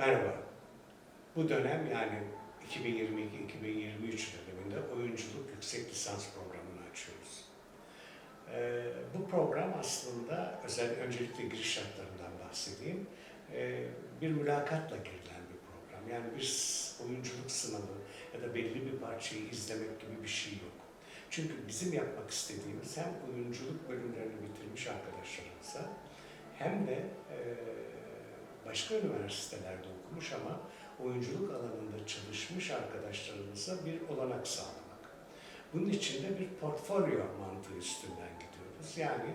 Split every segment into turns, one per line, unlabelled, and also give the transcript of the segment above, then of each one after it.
Merhaba. Bu dönem yani 2022-2023 döneminde oyunculuk yüksek lisans programını açıyoruz. Ee, bu program aslında özel öncelikle giriş şartlarından bahsedeyim. Ee, bir mülakatla girilen bir program. Yani bir oyunculuk sınavı ya da belli bir parçayı izlemek gibi bir şey yok. Çünkü bizim yapmak istediğimiz hem oyunculuk bölümlerini bitirmiş arkadaşlarımıza hem de e, başka üniversitelerde okumuş ama oyunculuk alanında çalışmış arkadaşlarımıza bir olanak sağlamak. Bunun için de bir portfolyo mantığı üstünden gidiyoruz. Yani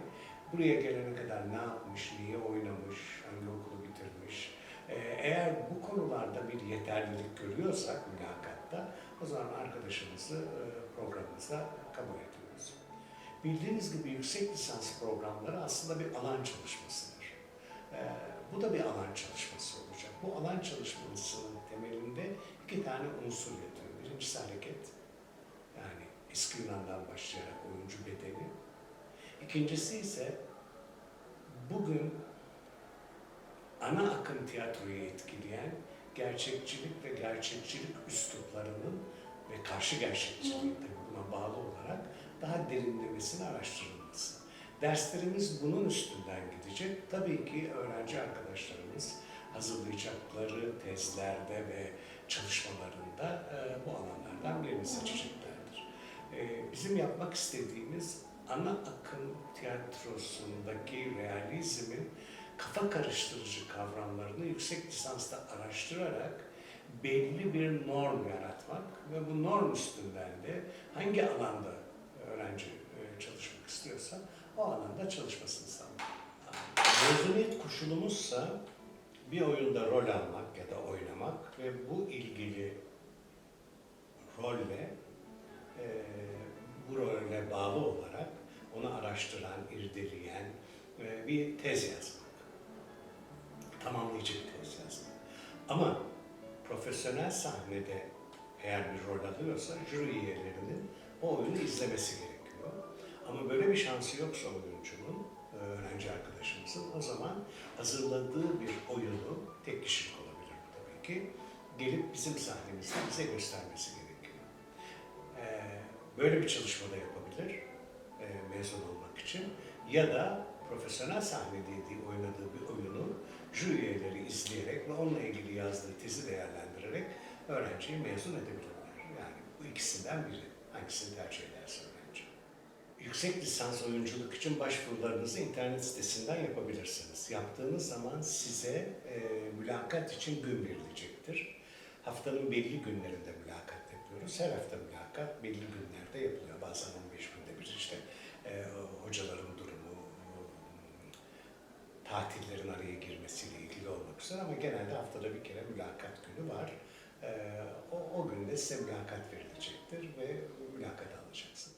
buraya gelene kadar ne yapmış, niye oynamış, hangi okulu bitirmiş. Ee, Eğer bu konularda bir yeterlilik görüyorsak mülakatta o zaman arkadaşımızı e, programımıza kabul ediyoruz. Bildiğiniz gibi yüksek lisans programları aslında bir alan çalışmasıdır. Ee, bu da bir alan çalışması olacak. Bu alan çalışmasının temelinde iki tane unsur yatıyor. Birincisi hareket, yani eski Yunan'dan başlayarak oyuncu bedeni. İkincisi ise bugün ana akım tiyatroyu etkileyen gerçekçilik ve gerçekçilik üsluplarının ve karşı gerçekçiliğin tabii buna bağlı olarak daha derinlemesine araştırılması. Derslerimiz bunun üstünden gidecek. Tabii ki öğrenci arkadaşlarımız hazırlayacakları tezlerde ve çalışmalarında e, bu alanlardan birini seçeceklerdir. E, bizim yapmak istediğimiz ana akım tiyatrosundaki realizmin kafa karıştırıcı kavramlarını yüksek lisansta araştırarak belli bir norm yaratmak ve bu norm üstünden de hangi alanda öğrenci e, çalışmak istiyorsa o alanda çalışmasını sağlamak. Mezuniyet koşulumuzsa bir oyunda rol almak ya da oynamak ve bu ilgili rolle e, bu role bağlı olarak onu araştıran, irdeleyen e, bir tez yazmak. Tamamlayıcı bir tez yazmak. Ama profesyonel sahnede eğer bir rol alıyorsa jüri üyelerinin o oyunu izlemesi gerekiyor. Ama böyle bir şansı yoksa oyuncunun, öğrenci arkadaşımızın o zaman hazırladığı bir oyunu tek kişilik olabilir bu tabii ki gelip bizim sahnemizde bize göstermesi gerekiyor. Ee, böyle bir çalışma da yapabilir e, mezun olmak için ya da profesyonel sahnede oynadığı bir oyunu jüri üyeleri izleyerek ve onunla ilgili yazdığı tezi değerlendirerek öğrenciyi mezun edebilirler. Yani bu ikisinden biri. Hangisini tercih öğrenci. Yüksek lisans oyunculuk için başvurularınızı internet sitesinden yapabilirsiniz. Yaptığınız zaman size e, mülakat için gün verilecektir. Haftanın belli günlerinde mülakat yapıyoruz. Her hafta mülakat belli günlerde yapılıyor. Bazen 15 günde bir işte e, hocaların durumu, tatillerin araya girmesiyle ilgili olmak üzere ama genelde haftada bir kere mülakat günü var. E, o, o günde size mülakat verilecektir ve mülakat alacaksınız.